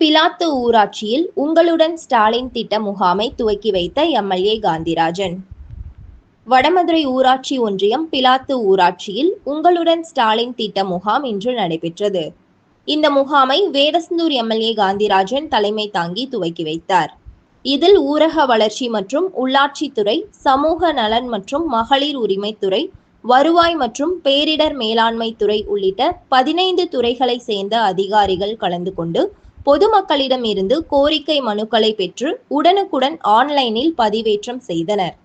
பிலாத்து ஊராட்சியில் உங்களுடன் ஸ்டாலின் திட்ட முகாமை துவக்கி வைத்த எம்எல்ஏ காந்திராஜன். வடமதுரை ஊராட்சி ஒன்றியம் பிலாத்து ஊராட்சியில் உங்களுடன் ஸ்டாலின் திட்ட முகாம் இன்று நடைபெற்றது. இந்த முகாமை வேடசந்தூர் எம்எல்ஏ காந்திராஜன் தலைமை தாங்கி துவக்கி வைத்தார். இதில் ஊரக வளர்ச்சி மற்றும் உள்ளாட்சித்துறை சமூக நலன் மற்றும் மகளிர் உரிமைத்துறை வருவாய் மற்றும் பேரிடர் மேலாண்மை துறை உள்ளிட்ட பதினைந்து துறைகளை சேர்ந்த அதிகாரிகள் கலந்து கொண்டு பொதுமக்களிடம் இருந்து கோரிக்கை மனுக்களை பெற்று உடனுக்குடன் ஆன்லைனில் பதிவேற்றம் செய்தனர்.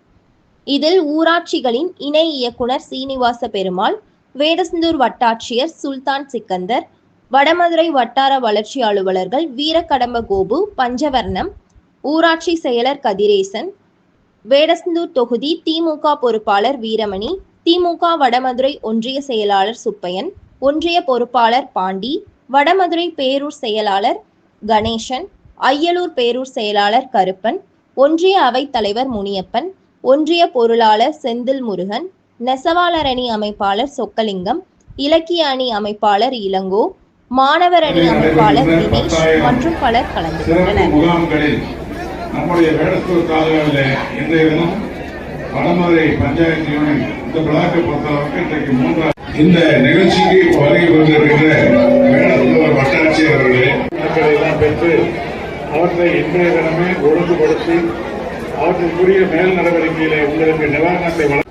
இதில் ஊராட்சிகளின் இணை இயக்குனர் சீனிவாச பெருமாள் வேடசந்தூர் வட்டாட்சியர் சுல்தான் சிக்கந்தர் வடமதுரை வட்டார வளர்ச்சி அலுவலர்கள் வீரக்கடம்ப கோபு பஞ்சவர்ணம் ஊராட்சி செயலர் கதிரேசன் வேடசந்தூர் தொகுதி திமுக பொறுப்பாளர் வீரமணி திமுக வடமதுரை ஒன்றிய செயலாளர் சுப்பையன் ஒன்றிய பொறுப்பாளர் பாண்டி வடமதுரை பேரூர் செயலாளர் கணேசன் ஐயலூர் பேரூர் செயலாளர் கருப்பன் ஒன்றிய அவைத் தலைவர் முனியப்பன் ஒன்றிய பொருளாளர் செந்தில் முருகன் நெசவாளர் அணி அமைப்பாளர் சொக்கலிங்கம் இலக்கிய அணி அமைப்பாளர் இளங்கோ மாணவர் அணி அமைப்பாளர் தினேஷ் மற்றும் பலர் கலந்து கொண்டனர். முகாம்களில் நம்முடைய வேடத்தூர் தாலுகாவில் இன்றைய தினம் வடமதுரை பஞ்சாயத்து யூனியன் இந்த பிளாக்கை பொறுத்தளவுக்கு இன்றைக்கு மூன்றாம் இந்த நிகழ்ச்சிக்கு வருகை அவர்களே மக்களை அவற்றை இன்றைய தினமே ஒழுங்குபடுத்தி அவற்றுக்குரிய மேல் நடவடிக்கையிலே உங்களுக்கு நிவாரணத்தை வழங்க